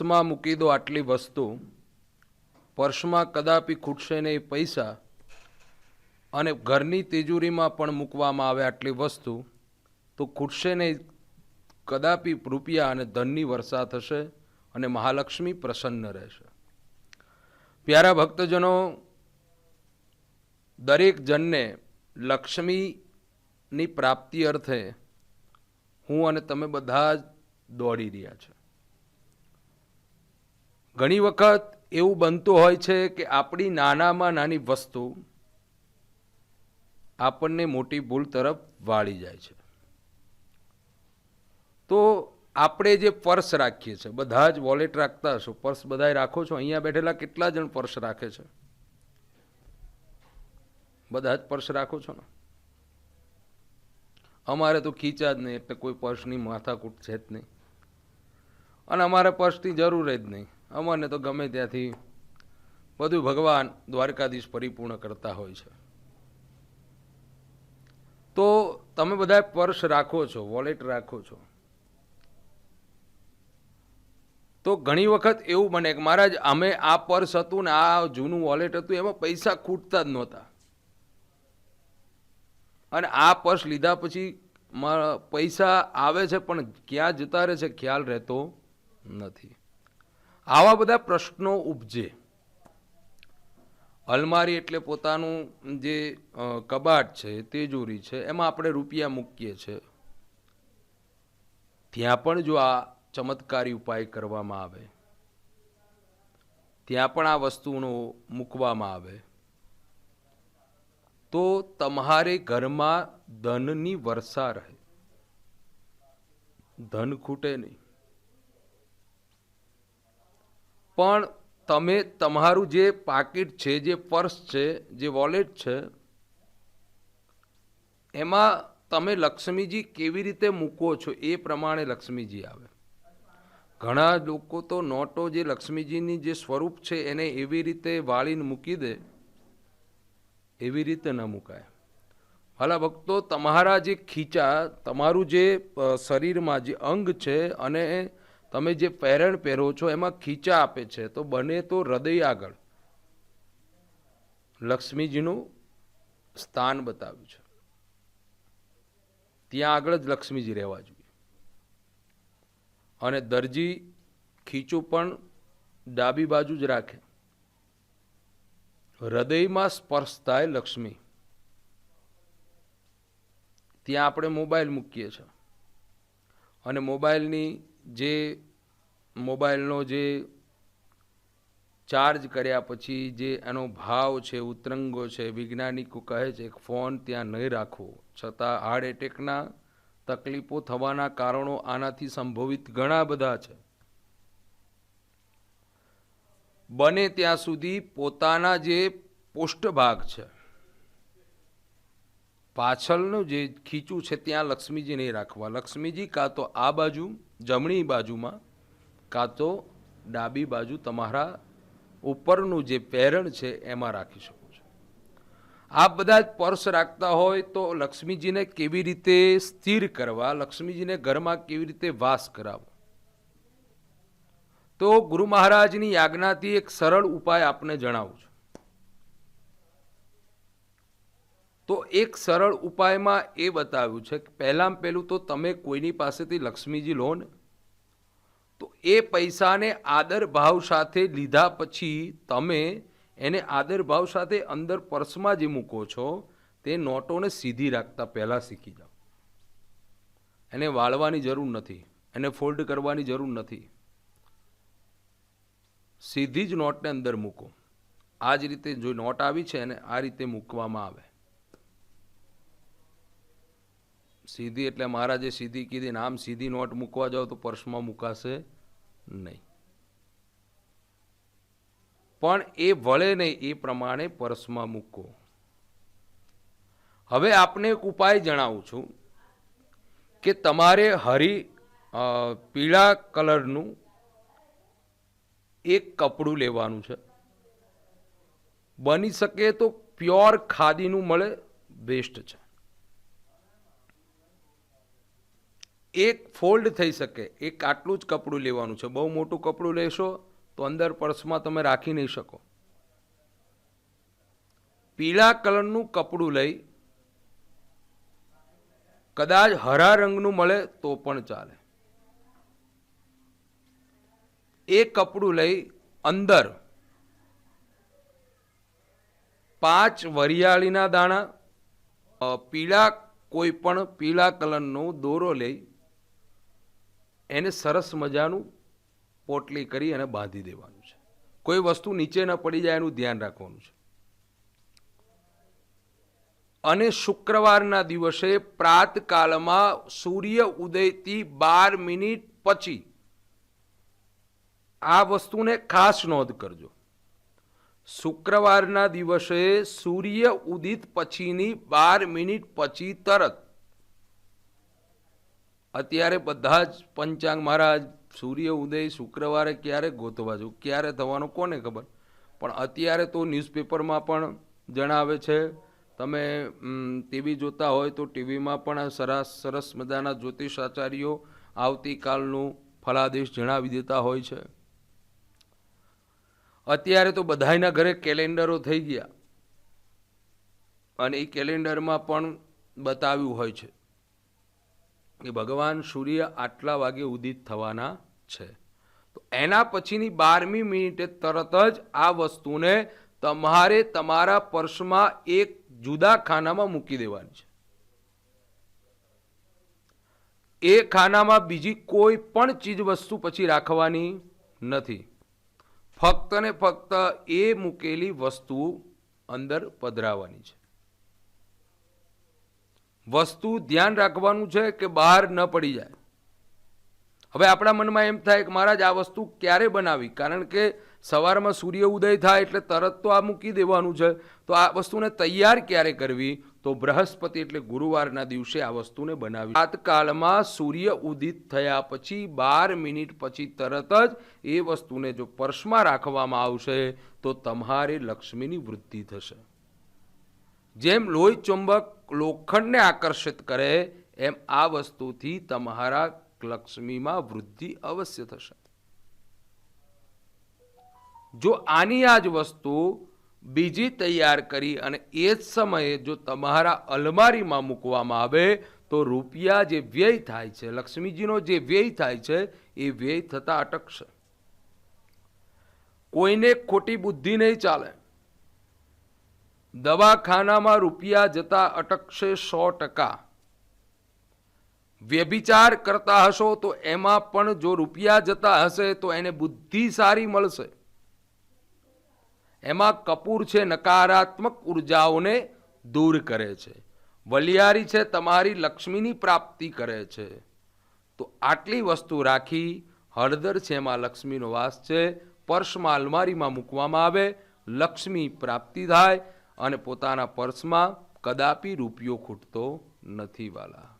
પર્સમાં મૂકી દો આટલી વસ્તુ. પર્સમાં કદાપી ખૂટશે નહીં પૈસા. અને ઘરની તિજોરીમાં પણ મૂકવામાં આવે આટલી વસ્તુ. તો ખૂટશે નહીં કદાપી રૂપિયા અને ધનની વર્ષા થશે અને મહાલક્ષ્મી પ્રસન્ન રહેશે. પ્યારા ભક્તજનો, દરેક જણને લક્ષ્મીની પ્રાપ્તિ અર્થે હું અને તમે બધા જ દોડી રહ્યા છે. ઘણી વખત એવું બનતું હોય છે કે આપણી નાનામાં નાની વસ્તુ આપણને મોટી ભૂલ તરફ વાળી જાય છે. તો આપણે જે પર્સ રાખીએ છીએ, બધા જ વોલેટ રાખતા હશો, પર્સ બધા રાખો છો? અહીંયા બેઠેલા કેટલા જણ પર્સ રાખે છે? બધા જ પર્સ રાખો છો ને? અમારે તો ખીચા જ નહીં, એટલે કોઈ પર્સની માથાકૂટ છે જ નહીં. અને અમારે પર્સની જરૂર જ નહીં. અમને તો ગમે ત્યાંથી બધું ભગવાન દ્વારકાધીશ પરિપૂર્ણ કરતા હોય છે. તો તમે બધા પર્સ રાખો છો, વોલેટ રાખો છો. તો ઘણી વખત એવું બને કે મહારાજ, અમે આ પર્સ હતું ને આ જૂનું વોલેટ હતું, એમાં પૈસા ખૂટતા જ નહોતા. અને આ પર્સ લીધા પછી પૈસા આવે છે, પણ ક્યાં જતા રહે છે, ખ્યાલ રહેતો નથી. આવા બધા પ્રશ્નો ઉપજે. અલમારી એટલે પોતાનું જે કબાટ છે, તેજોરી છે, એમાં આપણે રૂપિયા મૂકીએ છીએ ત્યાં પણ જો આ ચમત્કારી ઉપાય કરવામાં આવે, ત્યાં પણ આ વસ્તુનો મૂકવામાં આવે, તો તમારે ઘરમાં ધનની વર્ષા રહે. ધન ખૂટે નહીં. પણ તમે તમારું જે પાકીટ છે, જે પર્સ છે, જે વોલેટ છે, એમાં તમે લક્ષ્મીજી કેવી રીતે મૂકો છો એ પ્રમાણે લક્ષ્મીજી આવે. ઘણા લોકો તો નોટો જે લક્ષ્મીજીની જે સ્વરૂપ છે, એને એવી રીતે વાળીને મૂકી દે, એવી રીતે ન મૂકાય. ભલા ભક્તો, તમારા જે ખીચા, તમારું જે શરીરમાં જે અંગ છે, અને તમે જે પહેરણ પહેરો છો, એમાં ખીચા આપે છે. તો બને તો હૃદય આગળ. લક્ષ્મીજીનું સ્થાન બતાવ્યું છે. ત્યાં આગળ જ લક્ષ્મીજી રહેવા જોઈએ. અને દરજી ખીચું પણ ડાબી બાજુ જ રાખે. હૃદયમાં સ્પર્શ થાય લક્ષ્મી. ત્યાં આપણે મોબાઈલ મૂકીએ છીએ. અને મોબાઈલની જે મોબાઈલનો જે ચાર્જ કર્યા પછી જે એનો ભાવ છે ઉતરંગો છે, વૈજ્ઞાનિકો કહે છે કે ફોન ત્યાં નહીં રાખવો. છતાં હાર્ટ એટેકના તકલીફો થવાના કારણો આનાથી સંભવિત ઘણા બધા છે. બને ત્યાં સુધી પોતાના જે પૃષ્ઠભાગ છે, પાછળનું જે ખીચું છે ત્યાં લક્ષ્મીજી નહીં રાખવા. લક્ષ્મીજી કાં તો આ બાજુ જમણી બાજુમાં કાં તો ડાબી બાજુ તમારા ઉપરનું જે પહેરણ છે એમાં રાખી શકો છો. આ બધા જ પર્સ રાખતા હોય તો લક્ષ્મીજીને કેવી રીતે સ્થિર કરવા, લક્ષ્મીજીને ઘરમાં કેવી રીતે વાસ કરાવો તો ગુરુ મહારાજની આજ્ઞાથી એક સરળ ઉપાય આપને જણાવું છું. તો એક સરળ ઉપાયમાં એ બતાવ્યું છે કે પહેલાં પહેલું તો તમે કોઈની પાસેથી લક્ષ્મીજી લો ને. તો એ પૈસાને આદર ભાવ સાથે લીધા પછી તમે એને આદર ભાવ સાથે અંદર પર્સમાં જે મૂકો છો, તે નોટોને સીધી રાખતા પહેલાં શીખી જાઓ. એને વાળવાની જરૂર નથી, એને ફોલ્ડ કરવાની જરૂર નથી. સીધી જ નોટને અંદર મૂકો. આ જ રીતે જો નોટ આવી છે, એને આ રીતે મૂકવામાં આવે. સીધી એટલે મહારાજે સીધી કીધી નામ સીધી નોટ મૂકવા જાઓ તો પર્સમાં મૂકાશે નહીં. પણ એ વળે નહીં, એ પ્રમાણે પર્સમાં મૂકો. હવે આપને એક ઉપાય જણાવું છું કે તમારે હરી પીળા કલરનું એક કપડું લેવાનું છે. બની શકે તો પ્યોર ખાદીનું મળે, બેસ્ટ છે. એક ફોલ્ડ થઈ શકે, એક આટલું જ કપડું લેવાનું છે. બહુ મોટું કપડું લેશો તો અંદર પર્સમાં તમે રાખી નહીં શકો. પીળા કલરનું કપડું લઈ કદાચ હરા રંગનું મળે તો પણ ચાલે. એ કપડું લઈ અંદર પાંચ વરિયાળીના દાણા પીળા કોઈ પણ પીળા કલરનો દોરો લઈ એને સરસ મજાનું પોટલી કરી અને બાંધી દેવાનું છે. કોઈ વસ્તુ નીચે ન પડી જાય એનું ધ્યાન રાખવાનું છે. અને શુક્રવારના દિવસે પ્રાતકાળમાં સૂર્ય ઉદયથી બાર મિનિટ પછી આ વસ્તુને ખાસ નોંધ કરજો. શુક્રવારના દિવસે સૂર્ય ઉદિત પછીની બાર મિનિટ પછી તરત અત્યારે બધા જ પંચાંગ, મહારાજ, સૂર્ય, ઉદય, શુક્રવારે ક્યારે ગોતવા જવું, ક્યારે થવાનો કોને ખબર? પણ અત્યારે તો ન્યૂઝપેપરમાં પણ જણાવે છે, તમે ટીવી જોતા હોય તો ટીવીમાં પણ સરસ સરસ મજાના જ્યોતિષાચાર્યો આવતીકાલનું ફલાદેશ જણાવી દેતા હોય છે. અત્યારે તો બધાયના ઘરે કેલેન્ડરો થઈ ગયા. અને એ કેલેન્ડરમાં પણ બતાવ્યું હોય છે. કે ભગવાન સૂર્ય આટલા વાગે ઉદિત થવાના છે. તો એના પછીની બારમી મિનિટે તરત જ આ વસ્તુને તમારે તમારા પર્સમાં એક જુદા ખાનામાં મૂકી દેવાની છે. એ ખાનામાં બીજી કોઈ પણ ચીજ વસ્તુ પછી રાખવાની નથી. ફક્ત ને ફક્ત એ મૂકેલી વસ્તુ અંદર પધરાવવાની છે. વસ્તુ ધ્યાન રાખવાનું છે કે બહાર ન પડી જાય. હવે આપણા મનમાં એમ થાય કે મહારાજ, આ વસ્તુ ક્યારે બનાવી? કારણ કે સવારમાં સૂર્ય ઉદય થાય એટલે તરત તો આ મૂકી દેવાનું છે. તો આ વસ્તુને તૈયાર ક્યારે કરવી? તો બૃહસ્પતિ એટલે ગુરુવારના દિવસે આ વસ્તુને બનાવી. પ્રાતકાળમાં સૂર્ય ઉદિત થયા પછી બાર મિનિટ પછી તરત જ એ વસ્તુને જો પર્શમાં રાખવામાં આવશે, તો તમારે લક્ષ્મીની વૃદ્ધિ થશે. જેમ લોહી ચુંબક લોખંડને આકર્ષિત કરે, એમ આ વસ્તુથી તમારા લક્ષ્મીમાં વૃદ્ધિ અવશ્ય થશે. જો આની આ જ વસ્તુ બીજી તૈયાર કરી અને એ જ સમયે જો તમારા અલમારીમાં મૂકવામાં આવે, તો રૂપિયા જે વ્યય થાય છે, લક્ષ્મીજીનો જે વ્યય થાય છે, એ વ્યય થતા અટકશે. કોઈને ખોટી બુદ્ધિ નહીં ચાલે. દવાખાનામાં રૂપિયા જતા અટકશે સો ટકા. વ્યભિચાર કરતા હશો તો એમાં પણ જો રૂપિયા જતા હશે તો એને બુદ્ધિ સારી મળશે. એમાં કપૂર છે નકારાત્મક ઉર્જાઓને દૂર કરે છે. વલિયારી છે તમારી લક્ષ્મીની પ્રાપ્તિ કરે છે. તો આટલી વસ્તુ રાખી હળદર છે એમાં લક્ષ્મીનો વાસ છે. પર્સમાં અલમારીમાં મૂકવામાં આવે. લક્ષ્મી પ્રાપ્તિ થાય. અને પોતાના પર્સમાં કદાપી રૂપિયો ખૂટતો નથી વાલા.